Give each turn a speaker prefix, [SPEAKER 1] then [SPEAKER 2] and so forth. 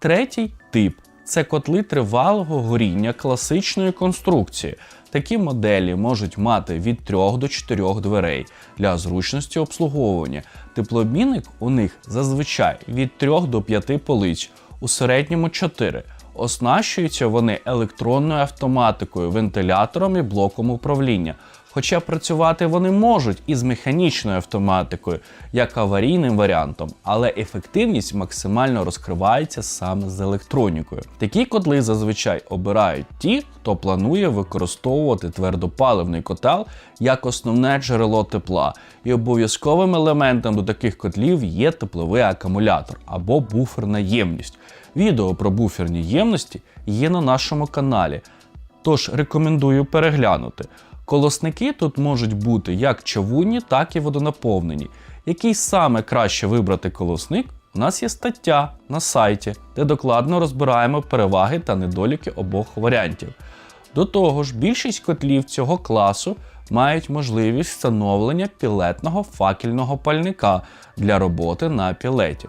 [SPEAKER 1] Третій тип це котли тривалого горіння класичної конструкції. Такі моделі можуть мати від 3 до 4 дверей для зручності обслуговування. Теплообмінник у них зазвичай від 3 до 5 полиць, у середньому 4. Оснащуються вони електронною автоматикою, вентилятором і блоком управління. Хоча працювати вони можуть із механічною автоматикою, як аварійним варіантом, але ефективність максимально розкривається саме з електронікою. Такі котли зазвичай обирають ті, хто планує використовувати твердопаливний котел як основне джерело тепла, і обов'язковим елементом до таких котлів є тепловий акумулятор або буферна ємність. Відео про буферні ємності є на нашому каналі, тож рекомендую переглянути. Колосники тут можуть бути як чавунні, так і водонаповнені. Який саме краще вибрати колосник? У нас є стаття на сайті, де докладно розбираємо переваги та недоліки обох варіантів. До того ж, більшість котлів цього класу мають можливість встановлення пілетного факельного пальника для роботи на пілеті.